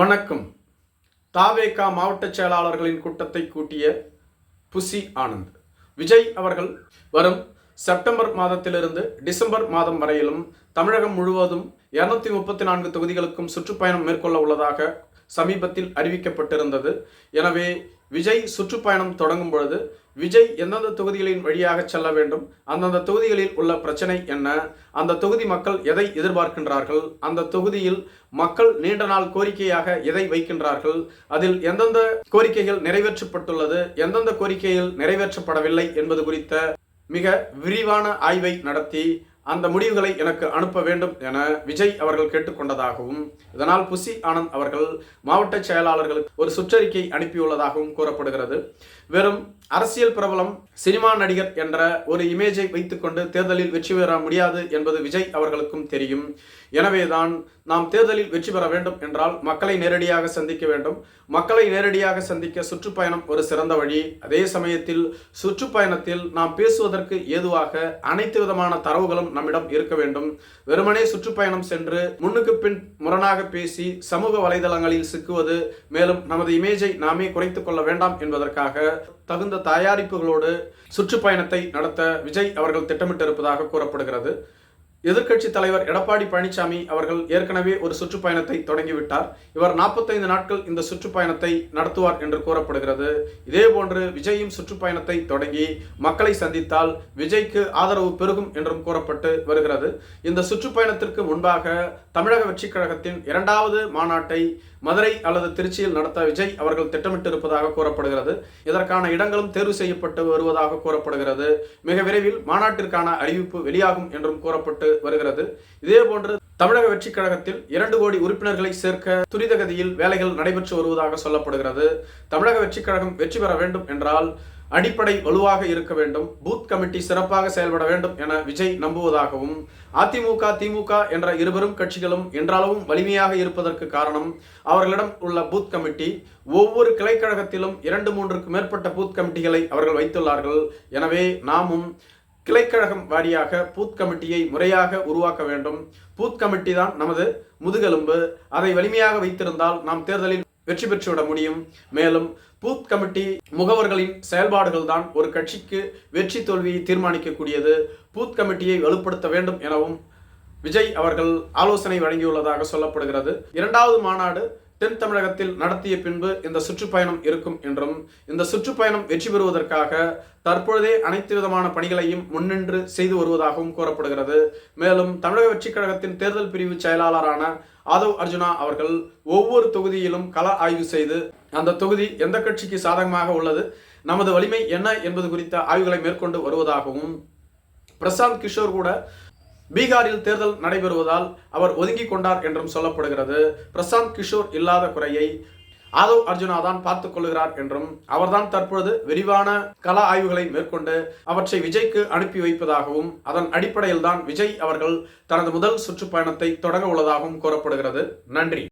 வணக்கம். தாவேகா மாவட்ட செயலாளர்களின் கூட்டத்தை கூட்டிய புசி ஆனந்த். விஜய் அவர்கள் வரும் செப்டம்பர் மாதத்திலிருந்து டிசம்பர் மாதம் வரையிலும் தமிழகம் முழுவதும் இருநூத்தி முப்பத்தி நான்கு தொகுதிகளுக்கும் சுற்றுப்பயணம் மேற்கொள்ள உள்ளதாக சமீபத்தில் அறிவிக்கப்பட்டிருந்தது. எனவே விஜய் சுற்றுப்பயணம் தொடங்கும் பொழுது விஜய் எந்தெந்த தொகுதிகளின் வழியாக செல்ல வேண்டும் அந்தந்த தொகுதிகளில் உள்ள பிரச்சனை என்ன அந்த தொகுதி மக்கள் எதை எதிர்பார்க்கின்றார்கள் அந்த தொகுதியில் மக்கள் நீண்ட நாள் கோரிக்கையாக எதை வைக்கின்றார்கள் அதில் எந்தெந்த கோரிக்கைகள் நிறைவேற்றப்பட்டுள்ளது எந்தெந்த கோரிக்கைகள் நிறைவேற்றப்படவில்லை என்பது குறித்த மிக விரிவான ஆய்வை நடத்தி அந்த முடிவுகளை எனக்கு அனுப்ப வேண்டும் என விஜய் அவர்கள் கேட்டுக்கொண்டதாகவும் இதனால் புசி ஆனந்த் அவர்கள் மாவட்ட செயலாளர்களுக்கு ஒரு சுற்றறிக்கை அனுப்பியுள்ளதாகவும் கூறப்படுகிறது. வெறும் அரசியல் பிரபலம் சினிமா நடிகர் என்ற ஒரு இமேஜை வைத்துக்கொண்டு தேர்தலில் வெற்றி பெற முடியாது என்பது விஜய் அவர்களுக்கும் தெரியும். எனவேதான் நாம் தேர்தலில் வெற்றி பெற வேண்டும் என்றால் மக்களை நேரடியாக சந்திக்க வேண்டும். மக்களை நேரடியாக சந்திக்க சுற்றுப்பயணம் ஒரு சிறந்த வழி. அதே சமயத்தில் சுற்றுப்பயணத்தில் நாம் பேசுவதற்கு ஏதுவாக அனைத்து விதமான தரவுகளும் நம்மிடம் இருக்க வேண்டும். வெறுமனே சுற்றுப்பயணம் சென்று முன்னுக்கு பின் முரணாக பேசி சமூக வலைதளங்களில் சிக்குவது மேலும் நமது இமேஜை நாமே குறைத்துக் கொள்ள வேண்டாம் என்பதற்காக தகுந்த தயாரிப்புகளோடு சுற்றுப்பயணத்தை நடத்த விஜய் அவர்கள் திட்டமிட்டிருப்பதாக கூறப்படுகிறது. எதிர்க்கட்சி தலைவர் எடப்பாடி பழனிசாமி அவர்கள் ஏற்கனவே ஒரு சுற்றுப்பயணத்தை தொடங்கிவிட்டார். இவர் நாற்பத்தைந்து நாட்கள் இந்த சுற்றுப்பயணத்தை நடத்துவார் என்று கூறப்படுகிறது. இதே போன்று விஜயும் சுற்றுப்பயணத்தை தொடங்கி மக்களை சந்தித்தால் விஜய்க்கு ஆதரவு பெருகும் என்றும் கூறப்பட்டு வருகிறது. இந்த சுற்றுப்பயணத்திற்கு முன்பாக தமிழக வெற்றிக் கழகத்தின் இரண்டாவது மாநாட்டை மதுரை அல்லது திருச்சியில் நடத்த விஜய் அவர்கள் திட்டமிட்டிருப்பதாக கூறப்படுகிறது. இதற்கான இடங்களும் தேர்வு செய்யப்பட்டு வருவதாக கூறப்படுகிறது. மிக விரைவில் மாநாட்டிற்கான அறிவிப்பு வெளியாகும் என்றும் கூறப்பட்டு வருகிறது. இதே போன்று தமிழக வெற்றிக் கழகத்தில் இரண்டு கோடி உறுப்பினர்களை சேர்க்க துரிதகதியில் வேலைகள் நடைபெற்று வருவதாக சொல்லப்படுகிறது. தமிழக வெற்றிக் கழகம் வெற்றி பெற வேண்டும் என்றால் அடிப்படை வலுவாக இருக்க வேண்டும். பூத் கமிட்டி சிறப்பாக செயல்பட வேண்டும் என விஜய் நம்புவதாகவும் அதிமுக திமுக என்ற இருவரும் கட்சிகளும் என்றாலும் வலிமையாக இருப்பதற்கு காரணம் அவர்களிடம் உள்ள பூத் கமிட்டி. ஒவ்வொரு கிளைக்கழகத்திலும் இரண்டு மூன்றுக்கு மேற்பட்ட பூத் கமிட்டிகளை அவர்கள் வைத்துள்ளார்கள். எனவே நாமும் கிளைக்கழகம் வாரியாக பூத் கமிட்டியை முறையாக உருவாக்க வேண்டும். பூத் கமிட்டி தான் நமது முதுகெலும்பு. அதை வலிமையாக வைத்திருந்தால் நாம் தேர்தலில் வெற்றி பெற்றுவிட முடியும். மேலும் பூத் கமிட்டி முகவர்களின் செயல்பாடுகள் தான் ஒரு கட்சிக்கு வெற்றி தோல்வியை தீர்மானிக்கக்கூடியது. பூத் கமிட்டியை வலுப்படுத்த வேண்டும் எனவும் விஜய் அவர்கள் ஆலோசனை வழங்கியுள்ளதாக சொல்லப்படுகிறது. இரண்டாவது மாநாடு தென் தமிழகத்தில் நடத்திய பின்பு இந்த சுற்றுப்பயணம் இருக்கும் என்றும் இந்த சுற்றுப்பயணம் வெற்றி பெறுவதற்காக தற்பொழுதே அனைத்து விதமான பணிகளையும் முன்னின்று செய்து வருவதாகவும் கூறப்படுகிறது. மேலும் தமிழக வெற்றிக் கழகத்தின் தேர்தல் பிரிவு செயலாளரான ஆதவ் அர்ஜுனா அவர்கள் ஒவ்வொரு தொகுதியிலும் கள ஆய்வு செய்து அந்த தொகுதி எந்த கட்சிக்கு சாதகமாக உள்ளது நமது வலிமை என்ன என்பது குறித்த ஆய்வுகளை மேற்கொண்டு வருவதாகவும் பிரசாந்த் கிஷோர் கூட பீகாரில் தேர்தல் நடைபெறுவதால் அவர் ஒதுங்கி கொண்டார் என்றும் சொல்லப்படுகிறது. பிரசாந்த் கிஷோர் இல்லாத குறையை ஆதவ் அர்ஜுனா தான் பார்த்துக் கொள்கிறார் என்றும் அவர்தான் தற்பொழுது விரிவான கல ஆய்வுகளை மேற்கொண்டு அவற்றை விஜய்க்கு அனுப்பி வைப்பதாகவும் அதன் அடிப்படையில் தான் விஜய் அவர்கள் தனது முதல் சுற்றுப்பயணத்தை தொடங்க உள்ளதாகவும் கூறப்படுகிறது. நன்றி.